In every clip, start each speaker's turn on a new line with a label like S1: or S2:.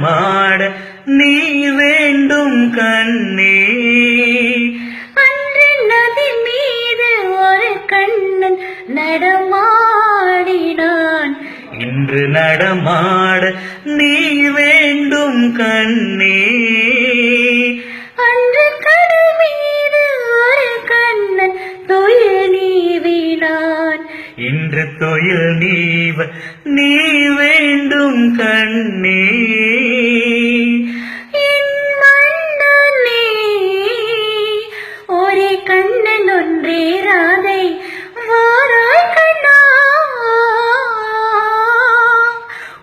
S1: நடமாட நீ வேண்டும் கண்ணே.
S2: அன்று நதி மீது ஒரு கண்ணன் நடமாடினான்.
S1: இன்று நடமாட நீ வேண்டும் கண்ணே.
S2: அன்று கடல் மீது ஒரு கண்ணன் துயில் நீவினான்.
S1: இன்று தொழில் நீவ நீ வேண்டும் கண்ணே.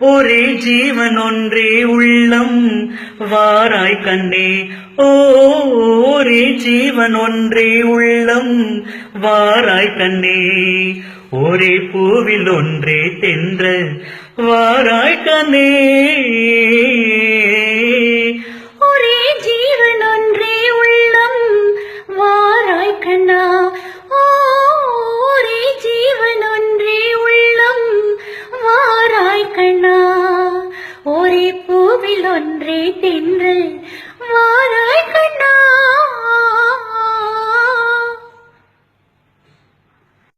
S2: ஒரே
S1: ஜீவன் ஒன்றே உள்ளம். வாராய் கண்ணே ஓ ஒரே ஜீவன் ஒன்றே உள்ளம். வாராய் கண்ணே ஒரே பூவில் ஒன்றே தென்ற. வாராய் கண்ணே.
S2: ஒரே ஜீவன் ஒன்றே உள்ளம். வாராய் கண்ணா ஓ ஒரே ஜீவன் ஒன்றே உள்ளம். வாராய் கண்ணா. ஒன்றே தென்றல் வாராய்